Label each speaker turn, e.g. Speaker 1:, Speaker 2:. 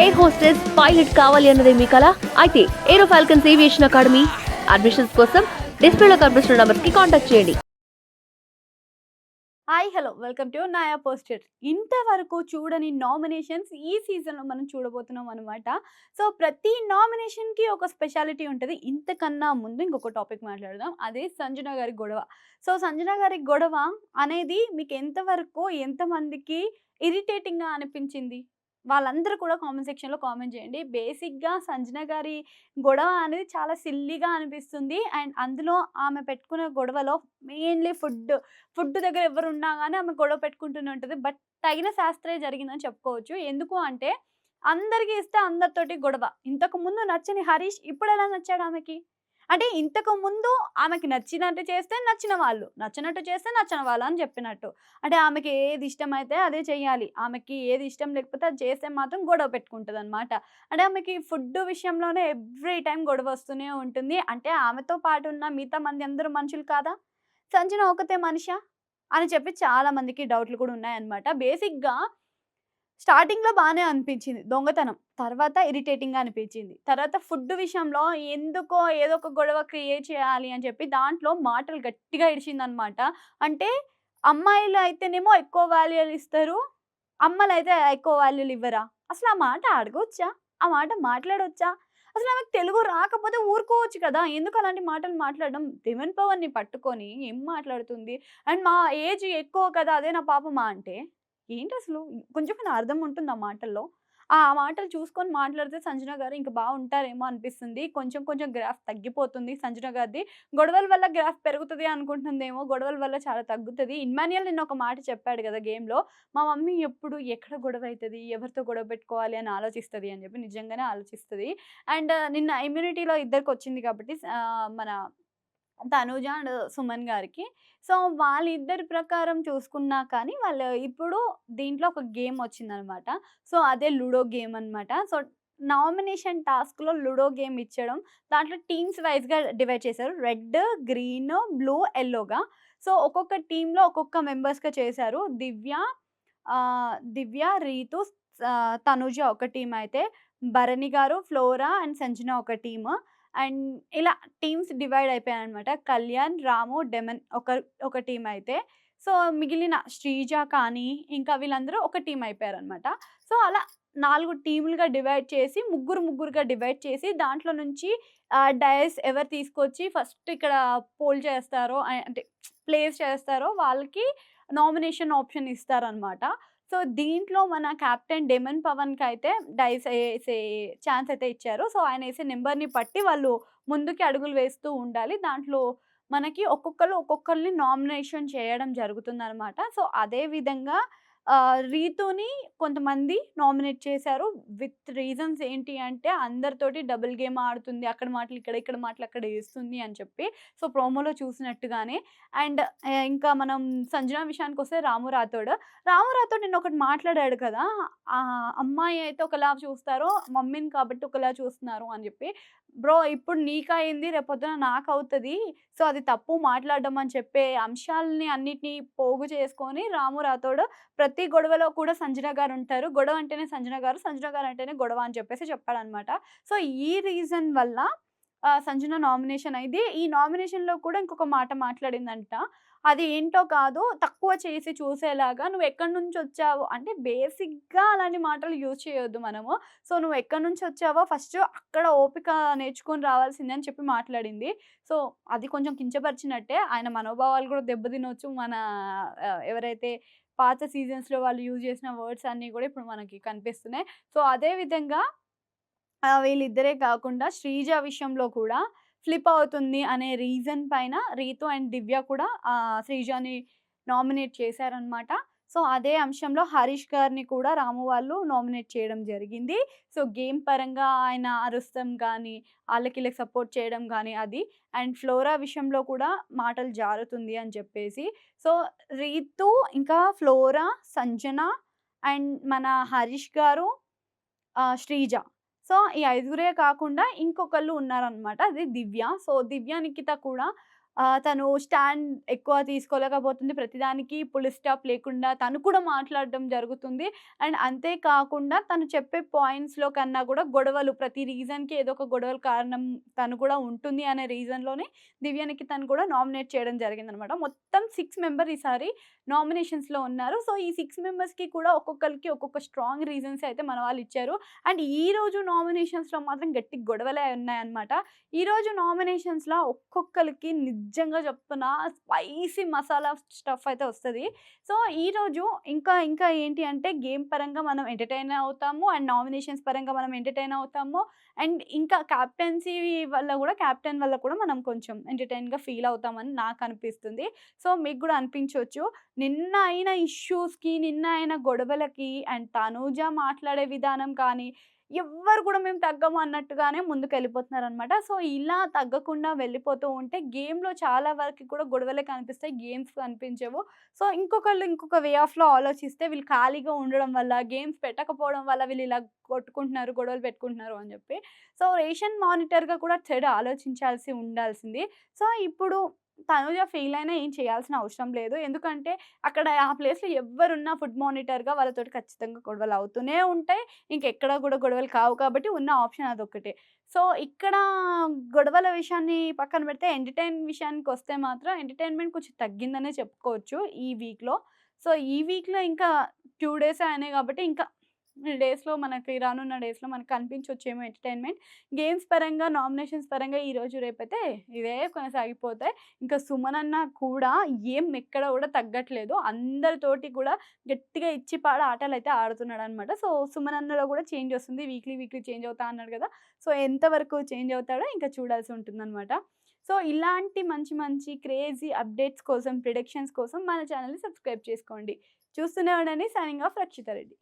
Speaker 1: Air hostess pilot కావాలి అన్నదే మీ కల? అయితే aero falcons aviation academy admissions కోసం డిస్ప్లేలో కనిపిస్తున్న నంబర్స్కి కాంటాక్ట్ చేయండి.
Speaker 2: Hi hello welcome to నాయా poster ఇంతవరకు చూడని నామినేషన్స్ ఈ సీజన్లో మనం చూడబోతున్నాం అనమాట సో ప్రతి నామినేషన్కి ఒక స్పెషాలిటీ ఉంటుంది. ఇంతకన్నా ముందు ఇంకొక టాపిక్ మాట్లాడదాం. అదే సంజన గారి గొడవ. సో సంజన గారి గొడవ అనేది మీకు ఎంతవరకు ఎంతమందికి ఇరిటేటింగ్గా అనిపించింది? వాళ్ళందరూ కూడా కామెంట్ సెక్షన్లో కామెంట్ చేయండి. బేసిక్గా సంజన గారి గొడవ అనేది చాలా సిల్లీగా అనిపిస్తుంది. అండ్ అందులో ఆమె పెట్టుకునే గొడవలో మెయిన్లీ ఫుడ్ ఫుడ్ దగ్గర ఎవరు ఉన్నా కానీ ఆమె గొడవ పెట్టుకుంటూనే ఉంటుంది. బట్ తగిన శాస్త్రే జరిగిందని చెప్పుకోవచ్చు. ఎందుకు అంటే అందరికీ ఇస్తే అందరితోటి గొడవ. ఇంతకు ముందు నచ్చని హరీష్ ఇప్పుడు ఎలా నచ్చాడు ఆమెకి? అంటే ఇంతకు ముందు ఆమెకి నచ్చినట్టు చేస్తే నచ్చిన వాళ్ళు నచ్చినట్టు చేస్తే నచ్చిన వాళ్ళు అని చెప్పినట్టు. అంటే ఆమెకి ఏది ఇష్టమైతే అదే చేయాలి. ఆమెకి ఏది ఇష్టం లేకపోతే అది చేస్తే మాత్రం గొడవ పెట్టుకుంటుంది అనమాట అంటే ఆమెకి ఫుడ్ విషయంలోనే ఎవ్రీ టైం గొడవ వస్తూనే ఉంటుంది. అంటే ఆమెతో పాటు ఉన్న మిగతా మంది అందరూ మనుషులు కాదా? సంజన ఒకతే మనిషా? అని చెప్పి చాలా మందికి డౌట్లు కూడా ఉన్నాయన్నమాట. బేసిక్గా స్టార్టింగ్లో బాగానే అనిపించింది. దొంగతనం. తర్వాత ఇరిటేటింగ్గా అనిపించింది. తర్వాత ఫుడ్ విషయంలో ఎందుకో ఏదో ఒక గొడవ క్రియేట్ చేయాలి అని చెప్పి దాంట్లో మాటలు గట్టిగా ఇడిచిందనమాట. అంటే అమ్మాయిలు అయితేనేమో ఎక్కువ వాల్యూలు ఇస్తారు. అమ్మలు అయితే ఎక్కువ వాల్యూలు ఇవ్వరా? అసలు ఆ మాట అడగవచ్చా ఆ మాట మాట్లాడవచ్చా అసలు ఆమెకు తెలుగు రాకపోతే ఊరుకోవచ్చు కదా? ఎందుకు అలాంటి మాటలు మాట్లాడడం? దివెన్ పవన్ని పట్టుకొని ఏం మాట్లాడుతుంది? అండ్ మా ఏజ్ ఎక్కువ కదా? అదే నా పాపమా అంటే ఏంటి అసలు కొంచెం నా అర్థం ఉంటుంది ఆ మాటల్లో? ఆ మాటలు చూసుకొని మాట్లాడితే సంజన గారు ఇంకా బాగుంటారేమో అనిపిస్తుంది. కొంచెం కొంచెం గ్రాఫ్ తగ్గిపోతుంది. సంజన గారిది గొడవల వల్ల గ్రాఫ్ పెరుగుతుంది అనుకుంటుందేమో గొడవల వల్ల చాలా తగ్గుతుంది. ఇన్మాన్యుయల్ నిన్న ఒక మాట చెప్పాడు కదా గేమ్లో మా మమ్మీ ఎప్పుడు ఎక్కడ గొడవ అవుతుంది ఎవరితో గొడవ పెట్టుకోవాలి అని ఆలోచిస్తుంది? అని చెప్పి నిజంగానే ఆలోచిస్తుంది. అండ్ నిన్న ఇమ్యూనిటీలో ఇద్దరికి వచ్చింది కాబట్టి మన తనుజ అండ్ సుమన్ గారికి. సో వాళ్ళిద్దరి ప్రకారం చూసుకున్నా కానీ వాళ్ళు ఇప్పుడు దీంట్లో ఒక గేమ్ వచ్చిందనమాట. సో అదే లూడో గేమ్ అన్నమాట. సో నామినేషన్ టాస్క్లో లూడో గేమ్ ఇచ్చడం దాంట్లో టీమ్స్ వైజ్గా డివైడ్ చేశారు. రెడ్ గ్రీన్ బ్లూ ఎల్లోగా. సో ఒక్కొక్క టీంలో ఒక్కొక్క మెంబర్స్గా చేశారు. దివ్య దివ్య రీతు తనుజ ఒక టీం అయితే. భరణి గారు ఫ్లోరా అండ్ సంజన ఒక టీము. అండ్ ఇలా టీమ్స్ డివైడ్ అయిపోయాయి అనమాట కళ్యాణ్ రాము డెమన్ ఒక ఒక టీం అయితే. సో మిగిలిన శ్రీజ కానీ ఇంకా వీళ్ళందరూ ఒక టీం అయిపోయారు అనమాట సో అలా నాలుగు టీములుగా డివైడ్ చేసి ముగ్గురు ముగ్గురుగా డివైడ్ చేసి దాంట్లో నుంచి డయస్ ఎవరు తీసుకొచ్చి ఫస్ట్ ఇక్కడ పోల్ చేస్తారో అంటే ప్లేస్ చేస్తారో వాళ్ళకి నామినేషన్ ఆప్షన్ ఇస్తారనమాట సో దీంట్లో మన కెప్టెన్ డెమన్ పవన్కి అయితే డైస్ వేసే ఛాన్స్ అయితే ఇచ్చారు. సో ఆయన వేసే నెంబర్ని బట్టి వాళ్ళు ముందుకి అడుగులు వేస్తూ ఉండాలి. దాంట్లో మనకి ఒక్కొక్కరు ఒక్కొక్కరిని నామినేషన్ చేయడం జరుగుతుంది అనమాట సో అదే విధంగా రీతుని కొంతమంది నామినేట్ చేశారు. విత్ రీజన్స్ ఏంటి అంటే అందరితోటి డబుల్ గేమ్ ఆడుతుంది. అక్కడ మాటలు ఇక్కడ ఇక్కడ మాటలు అక్కడ వేస్తుంది అని చెప్పి. సో ప్రోమోలో చూసినట్టుగానే. అండ్ ఇంకా మనం సంజన విషయానికి వస్తే రాము రాథోడ్. రాము రాథోడ్ నేను ఒకటి మాట్లాడాడు కదా. అమ్మాయి అయితే ఒకలా చూస్తారో మమ్మీని కాబట్టి ఒకలా చూస్తున్నారు అని చెప్పి. బ్రో ఇప్పుడు నీకైంది రేపొద్దున నాకు అవుతుంది సో అది తప్పు మాట్లాడడం అని చెప్పే అంశాలని అన్నిటినీ పోగు చేసుకొని రాము రాతోడు ప్రతి గొడవలో కూడా సంజన గారు ఉంటారు గొడవ అంటేనే సంజన గారు సంజన గారు అంటేనే గొడవ అని చెప్పేసి చెప్పాడనమాట సో ఈ రీజన్ వల్ల సంజన నామినేషన్ అయింది. ఈ నామినేషన్లో కూడా ఇంకొక మాట మాట్లాడిందంట. అది ఏంటో కాదు తక్కువ చేసి చూసేలాగా నువ్వు ఎక్కడి నుంచి వచ్చావు అంటే బేసిక్గా అలాంటి మాటలు యూజ్ చేయొద్దు మనము. సో నువ్వు ఎక్కడి నుంచి వచ్చావో ఫస్ట్ అక్కడ ఓపిక నేర్చుకొని రావాల్సిందే అని చెప్పి మాట్లాడింది. సో అది కొంచెం కించపరిచినట్టే. ఆయన మనోభావాలు కూడా దెబ్బతినొచ్చు మన ఎవరైతే పాత సీజన్స్లో వాళ్ళు యూజ్ చేసిన వర్డ్స్ అన్నీ కూడా ఇప్పుడు మనకి కనిపిస్తున్నాయి. సో అదే విధంగా వీళ్ళిద్దరే కాకుండా శ్రీజ విషయంలో కూడా ఫ్లిప్ అవుతుంది అనే రీజన్ పైన రీతు అండ్ దివ్య కూడా శ్రీజాని నామినేట్ చేశారనమాట సో అదే అంశంలో హరీష్ గారిని కూడా రాము వాళ్ళు నామినేట్ చేయడం జరిగింది. సో గేమ్ పరంగా ఆయన అరుస్తం కానీ వాళ్ళకి సపోర్ట్ చేయడం కానీ అది. అండ్ ఫ్లోరా విషయంలో కూడా మాటలు జారుతుంది అని చెప్పేసి. సో రీతు ఇంకా ఫ్లోరా సంజన అండ్ మన హరీష్ గారు శ్రీజ. సో ఈ ఐదుగురే కాకుండా ఇంకొకళ్ళు ఉన్నారనమాట అది దివ్య. సో దివ్య నిఖిత కూడా తను స్టాండ్ ఎక్కువ తీసుకోలేకపోతుంది. ప్రతిదానికి పులి స్టాప్ లేకుండా తను కూడా మాట్లాడడం జరుగుతుంది. అండ్ అంతేకాకుండా తను చెప్పే పాయింట్స్‌లో కన్నా కూడా గొడవలు ప్రతి రీజన్‌కి ఏదో ఒక గొడవల కారణం తను కూడా ఉంటుంది అనే రీజన్‌లోనే దివ్యానికి తను కూడా నామినేట్ చేయడం జరిగిందనమాట. మొత్తం సిక్స్ మెంబర్ ఈసారి నామినేషన్స్‌లో ఉన్నారు. సో, ఈ సిక్స్ మెంబర్స్‌కి కూడా ఒక్కొక్కరికి ఒక్కొక్క స్ట్రాంగ్ రీజన్స్ అయితే మన వాళ్ళు ఇచ్చారు. అండ్ ఈరోజు నామినేషన్స్‌లో మాత్రం గట్టి గొడవలే ఉన్నాయన్నమాట. ఈరోజు నామినేషన్స్‌లో ఒక్కొక్కరికి నిద్ర నిజంగా చెప్తున్నా స్పైసీ మసాలా స్టఫ్ అయితే వస్తుంది సో, ఈరోజు ఇంకా ఇంకా ఏంటి అంటే గేమ్ పరంగా మనం ఎంటర్‌టైన్ అవుతాము. అండ్ నామినేషన్స్ పరంగా మనం ఎంటర్‌టైన్ అవుతాము. అండ్ ఇంకా కెప్టెన్సీ వల్ల కూడా కెప్టెన్ వల్ల కూడా మనం కొంచెం ఎంటర్‌టైన్‌గా ఫీల్ అవుతామని నాకు అనిపిస్తుంది. సో, మీకు కూడా అనిపించవచ్చు నిన్న అయిన ఇష్యూస్‌కి, నిన్న అయిన గొడవలకి అండ్ తనూజ మాట్లాడే విధానం కానీ, ఎవ్వరు కూడా మేము తగ్గము అన్నట్టుగానే ముందుకు వెళ్ళిపోతున్నారు అనమాట సో, ఇలా తగ్గకుండా వెళ్ళిపోతూ ఉంటే గేమ్‌లో చాలా వరకు కూడా గొడవలే కనిపిస్తాయి. గేమ్స్ కనిపించవు. సో, ఇంకొకళ్ళు ఇంకొక వే ఆఫ్‌లో ఆలోచిస్తే వీళ్ళు ఖాళీగా ఉండడం వల్ల, గేమ్స్ పెట్టకపోవడం వల్ల వీళ్ళు ఇలా కొట్టుకుంటున్నారు, గొడవలు పెట్టుకుంటున్నారు అని చెప్పి. సో, రేషన్ మానిటర్‌గా కూడా చెడు ఆలోచించాల్సి ఉండాల్సింది. సో, ఇప్పుడు తనుజ ఫెయిల్ అయినా ఏం చేయాల్సిన అవసరం లేదు. ఎందుకంటే అక్కడ ఆ ప్లేస్‌లో ఎవరున్నా ఫుడ్ మానిటర్‌గా వాళ్ళతోటి ఖచ్చితంగా గొడవలు అవుతూనే ఉంటాయి. ఇంకెక్కడ కూడా గొడవలు కావు కాబట్టి ఉన్న ఆప్షన్ అదొకటే సో, ఇక్కడ గొడవల విషయాన్ని పక్కన పెడితే ఎంటర్‌టైన్ విషయానికి వస్తే మాత్రం ఎంటర్‌టైన్‌మెంట్ కొంచెం తగ్గిందనే చెప్పుకోవచ్చు ఈ వీక్‌లో. సో, ఈ వీక్‌లో ఇంకా టూ డేస్ అయినాయి కాబట్టి ఇంకా డేస్‌లో మనకి రానున్న డేస్‌లో మనకు కనిపించొచ్చేమో ఎంటర్‌టైన్‌మెంట్. గేమ్స్ పరంగా, నామినేషన్స్ పరంగా ఈరోజు రేపైతే ఇవే కొనసాగిపోతాయి. ఇంకా సుమన్ అన్న కూడా ఏం ఎక్కడ కూడా తగ్గట్లేదు. అందరితోటి కూడా గట్టిగా ఇచ్చి పాడ ఆటలు అయితే ఆడుతున్నాడు అనమాట సో, సుమన్ అన్నలో కూడా చేంజ్ వస్తుంది. వీక్లీ వీక్లీ చేంజ్ అవుతా అన్నాడు కదా! సో, ఎంతవరకు చేంజ్ అవుతాడో ఇంకా చూడాల్సి ఉంటుందన్నమాట సో, ఇలాంటి మంచి మంచి క్రేజీ అప్డేట్స్ కోసం, ప్రిడిక్షన్స్ కోసం మన ఛానల్ని సబ్స్క్రైబ్ చేసుకోండి. చూస్తూనే ఉండండి. Signing off Rakshita Reddy.